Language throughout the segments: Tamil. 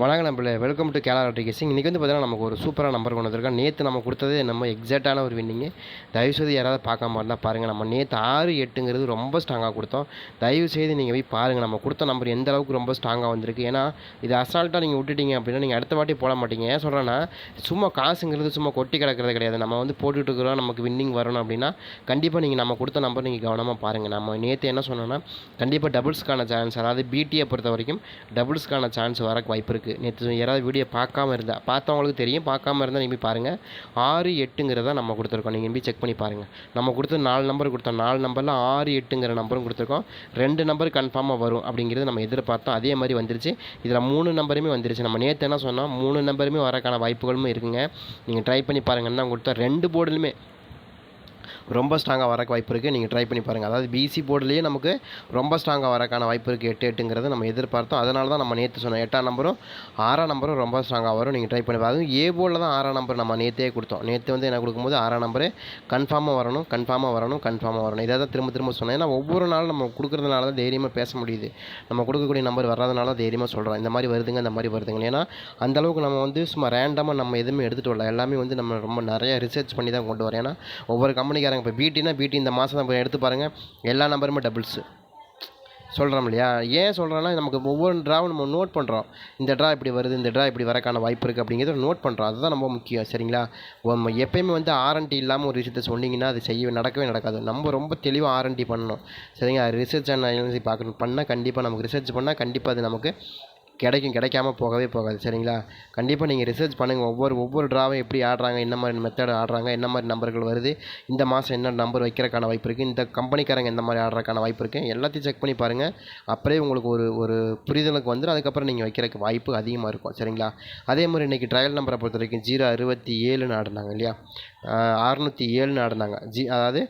வணக்கம் நம்மள வெல்கம் டு கேலா கேசிங் இன்றைக்கி வந்து பார்த்தீங்கன்னா நமக்கு ஒரு சூப்பராக நம்பர் கொண்டு வந்திருக்கோம் நேற்று நம்ம கொடுத்தது நம்ம எக்ஸாக்டான ஒரு வின்னிங்கு தயவுசெய்து யாராவது பார்க்காம இருந்தால் பாருங்கள் நம்ம நேற்று ஆறு எட்டுங்கிறது ரொம்ப ஸ்ட்ராங்காக கொடுத்தோம். தயவுசெய்து நீங்கள் போய் பாருங்கள் நம்ம கொடுத்த நம்பர் எந்த அளவுக்கு ரொம்ப ஸ்ட்ராங்காக வந்திருக்கு. ஏன்னா இது அசால்ட்டாக நீங்கள் விட்டுட்டீங்க அப்படின்னா நீங்கள் அடுத்த வாட்டி போட மாட்டீங்க. ஏன் சொல்கிறேன்னா சும்மா காசுங்கிறது சும்மா கொட்டி கிடக்கிறது கிடையாது. நம்ம வந்து போட்டுட்டு இருக்கிறோம். நமக்கு வின்னிங் வரணும் அப்படின்னா கண்டிப்பாக நீங்கள் நம்ம கொடுத்த நம்பர் நீங்கள் கவனமாக பாருங்கள் நம்ம நேற்று என்ன சொன்னோன்னா கண்டிப்பாக டபுள்ஸ்க்கான சான்ஸ் அதாவது பிடியை பொறுத்த வரைக்கும் டபுள்ஸ்க்கான சான்ஸ் வரக்கு வாய்ப்பு இருக்குது நேற்று யாராவது வீடியோ பார்க்காம இருந்தால் பார்த்தவங்களுக்கு தெரியும் பார்க்காம இருந்தால் நீங்கள் போய் பாருங்கள் ஆறு எட்டுங்கிறத நம்ம கொடுத்துருக்கோம். நீங்கள் போய் செக் பண்ணி பாருங்கள் நம்ம கொடுத்த நாலு நம்பர் கொடுத்தோம். நாலு நம்பரில் ஆறு எட்டுங்கிற நம்பரும் கொடுத்துருக்கோம். ரெண்டு நம்பர் கன்ஃபார்மாக வரும் அப்படிங்கிறது நம்ம எதிர்பார்த்தோம். அதே மாதிரி வந்துருச்சு. இதில் மூணு நம்பருமே வந்துருச்சு. நம்ம நேற்று என்ன சொன்னோம்? மூணு நம்பருமே வரக்கான வாய்ப்புகளும் இருக்குங்க. நீங்கள் ட்ரை பண்ணி பாருங்கன்னா கொடுத்தோம். ரெண்டு போர்டுலையுமே ரொம்ப ஸ்ட்ராங்காக வரக்கு வாய்ப்பு இருக்குது நீங்கள் ட்ரை பண்ணி பாருங்கள் அதாவது பிசி போர்டுலேயே நமக்கு ரொம்ப ஸ்ட்ராங்காக வரக்கான வாய்ப்பு இருக்குது எட்டு எட்டுங்கிறது நம்ம எதிர்பார்த்தோம். அதனால தான் நம்ம நேற்று சொன்னோம். எட்டாம் நம்பரும் ஆறாம் நம்பரும் ரொம்ப ஸ்ட்ராங்காக வரும். நீங்கள் ட்ரை பண்ணி அதுவும் ஏ போர்டில் தான் ஆறாம் நம்பர் நம்ம நேற்றே கொடுத்தோம். நேற்று வந்து என்ன கொடுக்கும்போது ஆறாம் நம்பரு கன்ஃபார்மாக வரணும் கன்ஃபார்மாக வரணும் கன்ஃபார்மாக வரணும். இதை தான் திரும்ப திரும்ப சொன்னேன். ஏன்னா ஒவ்வொரு நாளும் நம்ம கொடுக்குறதுனால தான் தைரியமாக பேச முடியுது. நம்ம கொடுக்கக்கூடிய நம்பர் வர்றதுனால தைரியமாக சொல்கிறோம் இந்த மாதிரி வருதுங்க இந்த மாதிரி வருதுங்க. ஏன்னா அந்தளவுக்கு நம்ம வந்து சும்மா ரேண்டமாக நம்ம எதுவுமே எடுத்துகிட்டு வரல. எல்லாமே வந்து நம்ம ரொம்ப நிறைய ரிசர்ச் பண்ணி தான் கொண்டு வரோம். ஏன்னா ஒவ்வொரு கம்பெனிக்காரங்க இப்போ பிடினா பிடி இந்த மாதம் நம்ம எடுத்து பாருங்கள் எல்லா நம்பருமே டபுள்ஸு சொல்கிறோம் இல்லையா? ஏன் சொல்கிறோன்னா நமக்கு ஒவ்வொரு ட்ராவும் நம்ம நோட் பண்ணுறோம் இந்த ட்ரா இப்படி வருது இந்த ட்ரா இப்படி வரக்கான வாய்ப்பு இருக்குது அப்படிங்கிறத நோட் பண்ணுறோம் அதுதான் ரொம்ப முக்கியம் சரிங்களா? எப்பயுமே வந்து ஆர்என்டி இல்லாமல் ஒரு விஷயத்தை சொன்னீங்கன்னா அது செய்ய நடக்கவே நடக்காது. நம்ம ரொம்ப தெளிவாக ஆர்என்டி பண்ணணும். சரிங்களா? ரிசர்ச் அண்ட் அனாலிசி பார்க்கணும் பண்ணால் கண்டிப்பாக நமக்கு ரிசர்ச் பண்ணால் கண்டிப்பாக அது நமக்கு கிடைக்கும் கிடைக்காம போகவே போகாது சரிங்களா? கண்டிப்பாக நீங்கள் ரிசர்ச் பண்ணுங்கள் ஒவ்வொரு ஒவ்வொரு ட்ராவும் எப்படி ஆடுறாங்க என்ன மாதிரி மெத்தட் ஆடுறாங்க என்ன மாதிரி நம்பர்கள் வருது இந்த மாதம் என்ன நம்பர் வைக்கிறக்கான வாய்ப்பு இருக்குது இந்த கம்பெனிக்காரங்க எந்த மாதிரி ஆடுறக்கான வாய்ப்பு இருக்குது எல்லாத்தையும் செக் பண்ணி பாருங்கள் அப்படியே உங்களுக்கு ஒரு ஒரு புரிதலுக்கு வந்துடும் அதுக்கப்புறம் நீங்கள் வைக்கிறதுக்கு வாய்ப்பு அதிகமாக இருக்கும் சரிங்களா? அதே மாதிரி இன்றைக்கி ட்ரையல் நம்பரை பொறுத்த வரைக்கும் ஜீரோ அறுபத்தி ஏழுன்னு ஆடினாங்க இல்லையா? அறுநூற்றி ஏழுன்னு ஆடினாங்க. ஜி அதாவது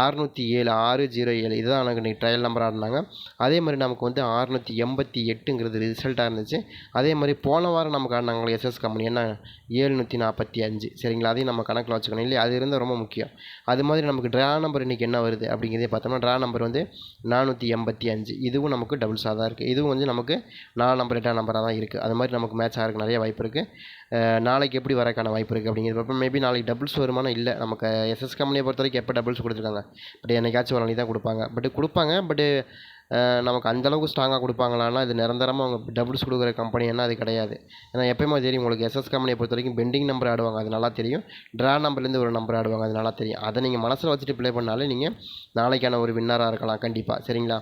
அறுநூற்றி ஏழு ஆறு ஜீரோ ஏழு. இதுதான் எனக்கு இன்றைக்கி ட்ரையல் நம்பர் இருந்தாங்க. அதே மாதிரி நமக்கு வந்து அறுநூற்றி எண்பத்தி எட்டுங்கிறது ரிசல்ட்டாக இருந்துச்சு. அதே மாதிரி போன வாரம் நமக்கு ஆடினாங்களே எஸ்எஸ் கம்பெனி என்ன? ஏழ்நூற்றி நாற்பத்தி அஞ்சு. சரிங்களா? அதையும் நம்ம கணக்கில் வச்சுக்கணும். இல்லையா? அது இருந்தால் ரொம்ப முக்கியம். அது மாதிரி நமக்கு ட்ரா நம்பர் இன்றைக்கி என்ன வருது அப்படிங்கிறதே பார்த்தோம்னா ட்ரா நம்பர் வந்து நானூற்றி எண்பத்தி அஞ்சு. இதுவும் நமக்கு டபுள்ஸாக தான் இருக்குது இதுவும் வந்து நமக்கு நாலு நம்பர் எட்டாம் நம்பராக தான் இருக்குது அது மாதிரி நமக்கு மேட்ச் ஆகிறதுக்கு நிறைய வாய்ப்பு இருக்குது நாளைக்கு எப்படி வரக்கான வாய்ப்பு இருக்குது அப்படிங்கிறப்ப மேபி நாளைக்கு டபுள்ஸ் வருமானம் இல்லை. நமக்கு எஸ்எஸ் கம்பெனியை பொறுத்த வரைக்கும் எப்போ டபுள்ஸ் கொடுத்துருக்காங்க? பட் என்னைக்காச்சும் ஒரு நாளைக்கு தான் கொடுப்பாங்க. பட் கொடுப்பாங்க. பட்டு நமக்கு அந்தளவுக்கு ஸ்ட்ராங்காக கொடுப்பாங்களான்னா இது நிரந்தரமாக அவங்க டபுள்ஸ் கொடுக்குற கம்பெனின்னா அது கிடையாது. ஏன்னா எப்பயுமே தெரியும் உங்களுக்கு எஸ்எஸ் கம்பெனியை பொறுத்த வரைக்கும் பெண்டிங் நம்பர் ஆடுவாங்க. அது நல்லா தெரியும். ட்ரா நம்பர்லேருந்து ஒரு நம்பர் ஆடுவாங்க. அது நல்லா தெரியும். அதை நீங்கள் மனசில் வச்சுட்டு ப்ளே பண்ணாலே நீங்கள் நாளைக்கான ஒரு வின்னராக இருக்கலாம். கண்டிப்பாக சரிங்களா?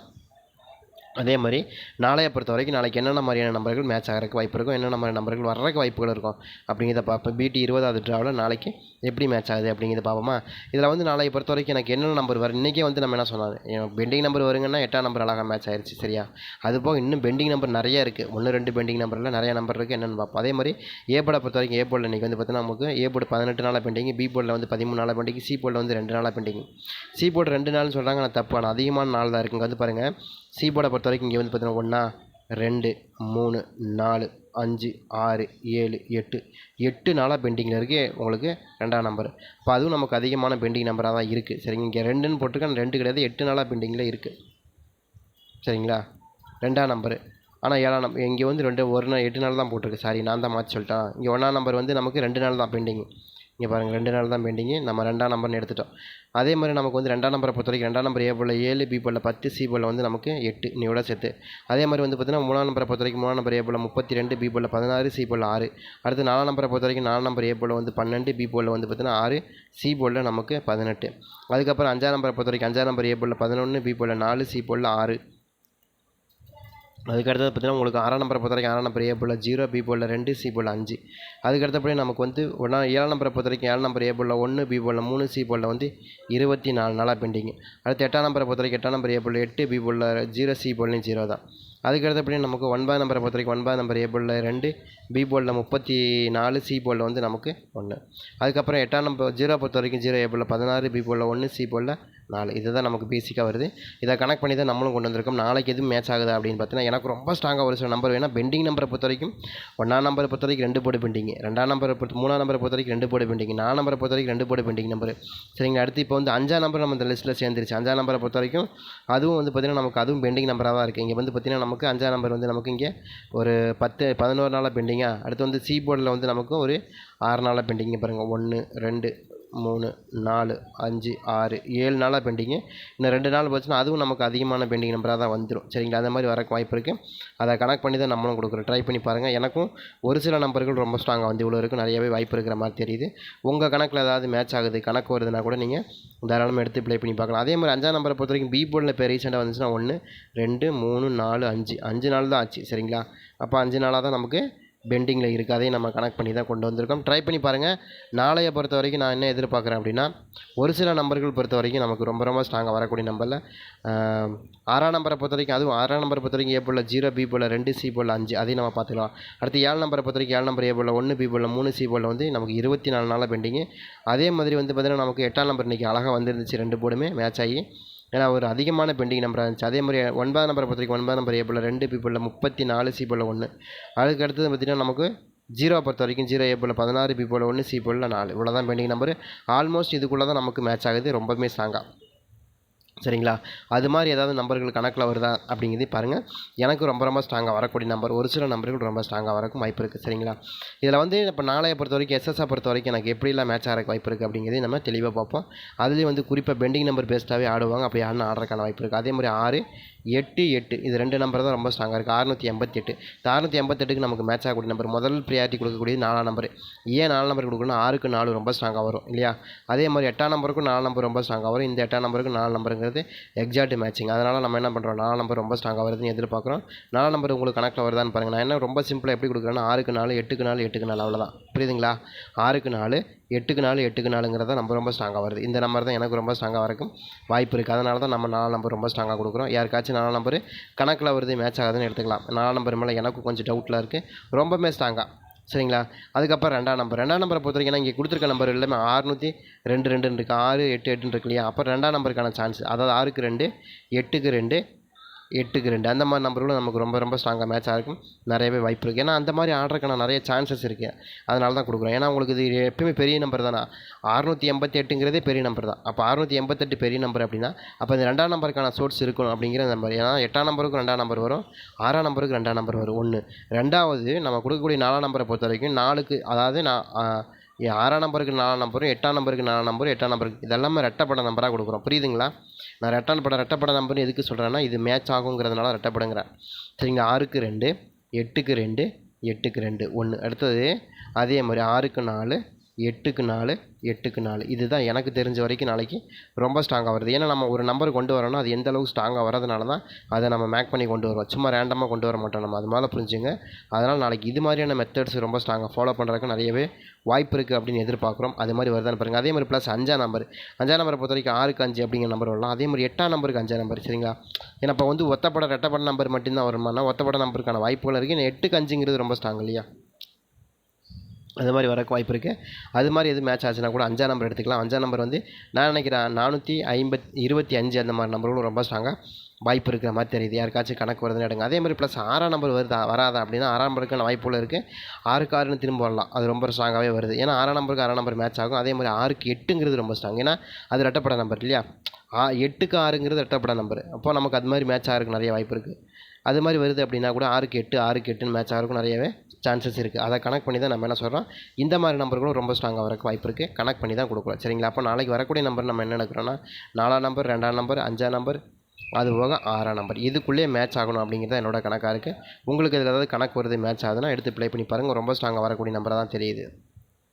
அதே மாதிரி நாளையை பொறுத்த வரைக்கும் நாளைக்கு என்னென்ன மாதிரியான நம்பர்கள் மேட்ச் ஆகிறக்கு வாய்ப்பு இருக்கும் என்னென்ன மாதிரி நம்பர்கள் வர்றதுக்கு வாய்ப்புகள் இருக்கும் அப்படிங்கிறத பார்ப்போம் பிடி இருபதாவது ட்ராவில் நாளைக்கு எப்படி மேட்ச் ஆகுது அப்படிங்கிறத பார்ப்போமா. இதில் வந்து நாளையை பொறுத்த வரைக்கும் எனக்கு என்னென்ன நம்பர் வரும்? இன்றைக்கே வந்து நம்ம என்ன சொன்னாங்க? பெண்டிங் நம்பர் வருங்கன்னா எட்டாம் நம்பர் அழகாக மேட்ச் ஆயிடுச்சு சரியா? அது போக இன்னும் பெண்டிங் நம்பர் நிறைய இருக்குது ஒன்று ரெண்டு பெண்டிங் நம்பரில் நிறைய நம்பர் இருக்குது என்னென்னு பார்ப்போம். அதே மாதிரி ஏ போர்டை பொறுத்த வரைக்கும் ஏ போர்டில் இன்றைக்கி வந்து பார்த்தீங்கன்னா நமக்கு ஏ போர்டு பதினெட்டு நாளாக பெண்டிங் பி போர்டில் வந்து பதிமூணு நாளாக பெண்டிங் சி போர்டில் வந்து ரெண்டு நாளாக பெண்டிங் சி போர்டு ரெண்டு நாள்னு சொல்கிறாங்க நான் தப்பு. ஆனால் அதிகமான நாள் தான் இருக்குங்க வந்து பாருங்கள் சி போர்டை பொறுத்த வரைக்கும் இங்கே வந்து பார்த்தீங்கன்னா ஒன்றா ரெண்டு மூணு நாலு அஞ்சு ஆறு ஏழு எட்டு. எட்டு நாளாக பெண்டிங்கில் இருக்குது உங்களுக்கு ரெண்டாம் நம்பர் இப்போ அதுவும் நமக்கு அதிகமான பெண்டிங் நம்பராக தான் இருக்குது சரிங்க இங்கே ரெண்டுன்னு போட்டிருக்கேன். ரெண்டு கிடையாது. எட்டு நாளாக பெண்டிங்கில் இருக்குது சரிங்களா? ரெண்டாம் நம்பரு ஆனால் ஏழாம் நம்பர் இங்கே வந்து ரெண்டு ஒரு நாள் எட்டு நாள் தான் போட்டிருக்கு. சாரி நான் தான் மாற்றி சொல்லிட்டேன். இங்கே ஒன்றாம் நம்பர் வந்து நமக்கு ரெண்டு நாள் தான் பெண்டிங் இங்கே பாருங்கள் ரெண்டு நாள் தான் பெண்டிங்கு நம்ம ரெண்டாம் நம்பர்னு எடுத்துட்டோம். அதே மாதிரி நமக்கு வந்து ரெண்டாம் நம்பரை பொறுத்த வரைக்கும் ரெண்டாம் நம்பர் ஏ போல் ஏழு பி போல் பத்து சி போல் வந்து நமக்கு எட்டு நீயோட சேர்த்து. அதே மாதிரி வந்து பார்த்திங்கன்னா மூணாம் நம்பரை பொறுத்த வரைக்கும் மூணாம் நம்பர் ஏ போல் முப்பத்தி ரெண்டு பி போல் பதினாறு சி போல் ஆறு. அடுத்து நாலாம் நம்பரை பொறுத்த வரைக்கும் நாலாம் நம்பர் ஏ போல் வந்து பன்னெண்டு பி போல் வந்து பார்த்திங்கன்னா ஆறு சி போலில் நமக்கு பதினெட்டு. அதுக்கப்புறம் அஞ்சாம் நம்பரை பொறுத்த வரைக்கும் அஞ்சாம் நம்பர் ஏ போல் பதினொன்று பி போல் நாலு சி போல் ஆறு. அதுக்கடுத்தது பார்த்தீங்கன்னா உங்களுக்கு ஆறாம் நம்பரை பொறுத்த வரைக்கும் ஆறாம் நம்பர் ஏ போல் ஜீரோ பி போல் ரெண்டு சி போல் அஞ்சு. அதுக்கடுத்தபடி நமக்கு வந்து ஒன்றா ஏழாம் நம்பரை பொறுத்த வரைக்கும் ஏழாம் நம்பர் ஏ போல் ஒன்று பி போல் மூணு சி போல் வந்து இருபத்தி நாலு நாளாக பெண்டிங் அடுத்து எட்டாம் நம்பரை பொறுத்த வரைக்கும் எட்டாம் நம்பர் ஏ போல் எட்டு பி போல் ஜீரோ சி போல்லையும் ஜீரோ தான். அதுக்கடுத்தபடி நமக்கு ஒன்பது நம்பரை பொறுத்த வரைக்கும் ஒன்பது நம்பர் ஏ போலில் ரெண்டு பி போலில் முப்பத்தி நாலு சி போலில் வந்து நமக்கு ஒன்று அதுக்கப்புறம் எட்டாம் நம்பர் ஜீரோ பொறுத்த வரைக்கும் ஜீரோ ஏ போலில் பதினாறு பி போலில் ஒன்று சி போலில் நாலு இதுதான் நமக்கு பேசிக்காக வருது. இதை கனெக்ட் பண்ணி தான் நம்மளும் கொண்டு வந்திருக்கோம். நாளைக்கு எதுவும் மேட்ச் ஆகுதா அப்படின்னு பார்த்தீங்கன்னா எனக்கு ரொம்ப ஸ்ட்ராங்காக ஒரு சில நம்பர் வேணால் பெண்டிங் நம்பரை பொறுத்த வரைக்கும் ஒன்றாம் நம்பரை பொறுத்த வரைக்கும் ரெண்டு போடு பெண்டிங் ரெண்டாம் நம்பரை பொறுத்த மூணாம் நம்பரை பொறுத்த வரைக்கும் ரெண்டு போடு பெண்டிங் நாலு நம்பரை பொறுத்த வரைக்கும் ரெண்டு போடு பெண்டிங் நம்பர் சரிங்களா? அடுத்து இப்போ வந்து அஞ்சாம் நம்பர் நம்ம இந்த லிஸ்ட்டில் சேர்ந்துருச்சு. அஞ்சாம் நம்பரை பொறுத்த வரைக்கும் அதுவும் வந்து பார்த்திங்கன்னா நமக்கு அதுவும் பெண்டிங் நம்பராக தான் இருக்குது இங்கே வந்து பார்த்திங்கன்னா நமக்கு அஞ்சாம் நம்பர் வந்து நமக்கு இங்கே ஒரு பத்து பதினோரு நாளாக பெண்டிங்காக அடுத்து வந்து சி போர்டில் வந்து நமக்கு ஒரு ஆறு நாளாக பெண்டிங் பாருங்கள் ஒன்று ரெண்டு மூணு நாலு அஞ்சு ஆறு ஏழு நாளாக பெண்டிங்கு இன்னும் ரெண்டு நாள் போச்சுன்னா அதுவும் நமக்கு அதிகமான பெண்டிங் நம்பராக தான் வந்துடும் சரிங்களா? அந்த மாதிரி வரக்கு வாய்ப்பு இருக்குது அதை கனெக்ட் பண்ணி தான் நம்மளும் கொடுக்குறோம். ட்ரை பண்ணி பாருங்கள் எனக்கும் ஒரு சில நம்பர்கள் ரொம்ப ஸ்ட்ராங்காக வந்து இவ்வளோ இருக்குது நிறையவே வாய்ப்பு இருக்கிற மாதிரி தெரியுது. உங்கள் கணக்கில் ஏதாவது மேட்ச் ஆகுது கணக்கு வருதுன்னா கூட நீங்கள் தாராளமாக எடுத்து ப்ளே பண்ணி பார்க்கலாம். அதே மாதிரி அஞ்சாம் நம்பரை பொறுத்த வரைக்கும் பி போர்டில் இப்போ ரீசெண்டாக வந்துச்சுன்னா ஒன்று ரெண்டு மூணு நாலு அஞ்சு. அஞ்சு நாள் தான் ஆச்சு. சரிங்களா? அப்போ அஞ்சு நாளாக தான் நமக்கு பெண்டிங்கில் இருக்குது அதையும் நம்ம கனெக்ட் பண்ணி தான் கொண்டு வந்திருக்கோம். ட்ரை பண்ணி பாருங்கள் நாளைய பொறுத்த வரைக்கும் நான் என்ன எதிர்பார்க்குறேன் அப்படின்னா ஒரு சில நம்பர்கள் பொறுத்த வரைக்கும் நமக்கு ரொம்ப ரொம்ப ஸ்ட்ராங்காக வரக்கூடிய நம்பரில் ஆறாம் நம்பரை பொறுத்த வரைக்கும் அதுவும் ஆறாம் நம்பரை பொறுத்த வரைக்கும் ஏ போல் ஜீரோ பி போல் ரெண்டு சி போல் அஞ்சு அதையும் நம்ம பார்த்துக்கலாம். அடுத்து ஏழு நம்பரை பொறுத்த வரைக்கும் ஏழு நம்பர் ஏ போல் ஒன்று பி போல் மூணு சி போல் வந்து நமக்கு இருபத்தி நாலு நாளாக பெண்டிங்கு. அதே மாதிரி வந்து பார்த்திங்கன்னா நமக்கு எட்டாம் நம்பர் இன்றைக்கி அழகாக வந்துருந்துச்சு. ரெண்டு போர்டுமே மேட்ச் ஆகி. ஏன்னா ஒரு அதிகமான பெண்டிங் நம்பராக இருந்துச்சு. அதே மாதிரி ஒன்பதாம் நம்பரை பொறுத்த வரைக்கும் ஒன்பதாம் நம்பர் ஏ போல் ரெண்டு பி போல் முப்பத்தி நாலு சி போல் ஒன்று அதுக்கு அடுத்தது பார்த்திங்கன்னா நமக்கு ஜீரோ பொறுத்த வரைக்கும் ஜீரோ ஏ போல் பதினாறு பி போல் ஒன்று சி போல் நாலு. இவ்வளோ தான் பெண்டிங் நம்பர். ஆல்மோஸ்ட் இதுக்குள்ளே தான் நமக்கு மேட்ச் ஆகுது. ரொம்பவுமே ஸ்ட்ராங்காக சரிங்களா? அது மாதிரி ஏதாவது நம்பர்கள் கணக்கில் வருதா அப்படிங்கிறதே பாருங்கள் எனக்கு ரொம்ப ரொம்ப ஸ்ட்ராங்காக வரக்கூடிய நம்பர் ஒரு சில நம்பர்கள் ரொம்ப ஸ்ட்ராங்காக வரக்கும் வாய்ப்பு இருக்குது சரிங்களா? இதில் வந்து இப்போ நாளைய பொறுத்த வரைக்கும் எஸ்எஸ்ஆ பொறுத்த வரைக்கும் எனக்கு எப்படிலாம் மேட்ச் ஆகிறக்கு வாய்ப்பு இருக்குது அப்படிங்கிறதே நம்ம தெளிவாக பார்ப்போம். அதுலேயும் வந்து குறிப்பாக பெண்டிங் நம்பர் பெஸ்ட்டாகவே ஆடுவாங்க. அப்படி ஆடினா ஆடுறதுக்கான வாய்ப்பு இருக்குது அதே மாதிரி ஆறு எட்டு எட்டு இது ரெண்டு நம்பர் தான் ரொம்ப ஸ்ட்ராங்காக இருக்குது அறுநூற்றி எண்பத்தி எட்டு. இந்த அறுநூற்றி எண்பத்தெட்டுக்கு நமக்கு மேட்ச் ஆகக்கூடிய நம்பர் முதல் ப்ரியாரிட்டி கொடுக்கக்கூடியது நாலாம் நம்பர் ஏன் நாலு நம்பர் கொடுக்கணும்னா ஆறுக்கு நாலு ரொம்ப ஸ்ட்ராங்காக வரும் இல்லையா? அதே மாதிரி எட்டாம் நம்பருக்கும் நாலு நம்பர் ரொம்ப ஸ்ட்ராங்காக வரும். இந்த எட்டாம் நம்பருக்கு நாலு நம்பருங்கிறது எக்ஸாக்ட் மேட்சிங் அதனால் நம்ம என்ன பண்ணுறோம் நாலு நம்பர் ரொம்ப ஸ்ட்ராங்காக வருதுன்னு எதிர்பார்க்குறோம். நாலு நம்பர் உங்களுக்கு கணக்கில் வருதான்னு பாருங்கள் நான் என்ன ரொம்ப சிம்பிளாக எப்படி கொடுக்குறேன்னா ஆறுக்கு நாலு எட்டுக்கு நாலு எட்டுக்கு நாலு அவ்வளோதான் புரியுதுங்களா? ஆறுக்கு நாலு எட்டுக்கு நாலு எட்டுக்கு நாலுங்கிறத நம்ம ரொம்ப ஸ்ட்ராங்காக வருது. இந்த நம்பர் தான் எனக்கு ரொம்ப ஸ்ட்ராங்காக வரைக்கும் வாய்ப்பு இருக்குது அதனால தான் நம்ம நாலு நம்பர் ரொம்ப ஸ்ட்ராங்காக கொடுக்குறோம். யாருக்காச்சும் நாலு நம்பர் கணக்கில் வருது மேட்ச் ஆகுதுன்னு எடுத்துக்கலாம். நாலு நம்பர் மேலே எனக்கும் கொஞ்சம் டவுட்டில் இருக்குது ரொம்பவுமே ஸ்ட்ராங்காக சரிங்களா? அதுக்கப்புறம் ரெண்டாம் நம்பர் ரெண்டாம் நம்பரை பொறுத்த வரைக்கும் இங்கே கொடுத்துருக்க நம்பர் எல்லாமே ஆறுநூற்றி ரெண்டு ரெண்டுன்னு இருக்குது ஆறு எட்டு எட்டுன்னு இருக்கு இல்லையா? அப்போ ரெண்டாம் நம்பருக்கான சான்ஸ் அதாவது ஆறுக்கு ரெண்டு எட்டுக்கு ரெண்டு எட்டுக்கு ரெண்டு. அந்த மாதிரி நம்பர்களும் நமக்கு ரொம்ப ரொம்ப ஸ்ட்ராங்காக மேட்ச் ஆகிருக்கும் நிறையவே வாய்ப்பு இருக்குது ஏன்னா அந்த மாதிரி ஆடுறதுக்கான நிறைய சான்சஸ் இருக்குது அதனால தான் கொடுக்குறோம். ஏன்னா உங்களுக்கு இது எப்பயுமே பெரிய நம்பர் தானே? அறுநூற்றி எண்பத்தி எட்டுங்கிறதே பெரிய நம்பர் தான். அப்போ அறுநூற்றி எண்பத்தெட்டு பெரிய நம்பர் அப்படின்னா அப்போ இந்த ரெண்டாம் நம்பருக்கான சோர்ஸ் இருக்கணும் அப்படிங்கிற நம்பர் ஏன்னா எட்டாம் நம்பருக்கு ரெண்டாம் நம்பர் வரும். ஆறாம் நம்பருக்கு ரெண்டாம் நம்பர் வரும். ஒன்று ரெண்டாவது நம்ம கொடுக்கக்கூடிய நாலாம் நம்பரை பொறுத்த வரைக்கும் நாலுக்கு அதாவது நான் ஆறாம் நம்பருக்கு நாலாம் நம்பரும் எட்டாம் நம்பருக்கு நாலாம் நம்பரும் எட்டாம் நம்பருக்கு இதெல்லாமே ரெட்டப்பட்ட நம்பராக கொடுக்குறோம். புரியுதுங்களா? நான் ரெட்டான் படம் ரெட்டப்பட நம்பர் எதுக்கு சொல்கிறேன்னா இது மேட்ச் ஆகுங்கிறதுனால ரெட்டப்படங்கிறேன். சரிங்க ஆறுக்கு ரெண்டு எட்டுக்கு ரெண்டு எட்டுக்கு ரெண்டு ஒன்று அடுத்தது அதே மாதிரி ஆறுக்கு நாலு எட்டுக்கு நாலு எட்டுக்கு நாலு. இதுதான் எனக்கு தெரிஞ்ச வரைக்கும் நாளைக்கு ரொம்ப ஸ்ட்ராங்காக வருது. ஏன்னா நம்ம ஒரு நம்பர் கொண்டு வரோம்னா அது எந்த அளவுக்கு ஸ்ட்ராங்காக வரதுனால தான் அதை நம்ம மேக் பண்ணி கொண்டு வருவோம். சும்மா ரேண்டமாக கொண்டு வர மாட்டோம் நம்ம. அது மேலே புரிஞ்சுங்க. அதனால் நாளைக்கு இது மாதிரியான மெத்தட்ஸ் ரொம்ப ஸ்ட்ராங்காக ஃபாலோ பண்ணுறதுக்கு நிறையவே வாய்ப்பு இருக்குது அப்படின்னு எதிர்பார்க்குறோம். அது மாதிரி வருதான்னு பாருங்கள் அதே மாதிரி ப்ளஸ் அஞ்சாம் நம்பர் அஞ்சாம் நம்பரை பொறுத்த வரைக்கும் ஆறுக்கு அஞ்சு அப்படிங்கிற நம்பர் வரலாம். அதே மாதிரி எட்டாம் நம்பருக்கு அஞ்சாம் நம்பர் சரிங்களா? ஏன்னா இப்போ வந்து ஒத்தப்பட ரெட்டப்பட நம்பர் மட்டும்தான் வருமானா ஒத்தப்பட நம்பருக்கான வாய்ப்புகள் இருக்குது ஏன்னா எட்டுக்கு அஞ்சுங்கிறது ரொம்ப ஸ்ட்ராங் இல்லையா? அது மாதிரி வரக்கு வாய்ப்பு இருக்குது அது மாதிரி எது மேட்ச் ஆச்சுன்னா கூட அஞ்சாம் நம்பர் எடுத்துக்கலாம். அஞ்சாம் நம்பர் வந்து நான் நினைக்கிறேன் நானூற்றி ஐம்பத் இருபத்தி அஞ்சு அந்த மாதிரி நம்பர்களும் ரொம்ப ஸ்ட்ராங்காக வாய்ப்பு இருக்கிற மாதிரி தெரியுது. யாருக்காச்சும் கணக்கு வருதுன்னு எடுங்க. அதே மாதிரி ப்ளஸ் ஆறாம் நம்பர் வருதா வராதா அப்படின்னா ஆறாம் நம்பருக்கான வாய்ப்புகள் இருக்குது ஆறுக்கு ஆறுன்னு திரும்ப வரலாம். அது ரொம்ப ஸ்ட்ராங்காகவே வருது. ஏன்னா ஆறாம் நம்பருக்கு ஆறாம் நம்பர் மேட்ச் ஆகும். அதே மாதிரி ஆறுக்கு எட்டுங்கிறது ரொம்ப ஸ்ட்ராங் ஏன்னா அது ரெட்டப்பட நம்பர் இல்லையா? ஆ எட்டுக்கு ஆறுங்கிறது ரெட்டப்பட நம்பர் அப்போ நமக்கு அது மாதிரி மேட்ச் ஆகிறதுக்கு நிறைய வாய்ப்பு இருக்குது அது மாதிரி வருது அப்படின்னா கூட ஆறுக்கு எட்டு ஆறுக்கு எட்டுன்னு மேட்ச் ஆகிறதுக்கும் நிறையவே சான்சஸ் இருக்குது அதை கனெக்ட் பண்ணி தான் நம்ம என்ன சொல்கிறோம் இந்த மாதிரி நம்பர்களும் ரொம்ப ஸ்ட்ராங்காக வரக்கு வாய்ப்பு இருக்குது கனெக்ட் பண்ணி தான் கொடுக்குறோம் சரிங்களா? அப்போ நாளைக்கு வரக்கூடிய நம்பர் நம்ம என்ன எடுக்கிறோன்னா நாலாம் நம்பர் ரெண்டாம் நம்பர் அஞ்சாம் நம்பர் அது போக ஆறாம் நம்பர் இதுக்குள்ளேயே மேட்ச் ஆகணும் அப்படிங்கிறது என்னோட கணக்காக இருக்குது உங்களுக்கு இதில் ஏதாவது கணக்கு வருது மேட்ச் ஆகுதுன்னா எடுத்து ப்ளே பண்ணி பாருங்கள் ரொம்ப ஸ்ட்ராங்காக வரக்கூடிய நம்பராக தான் தெரியுது.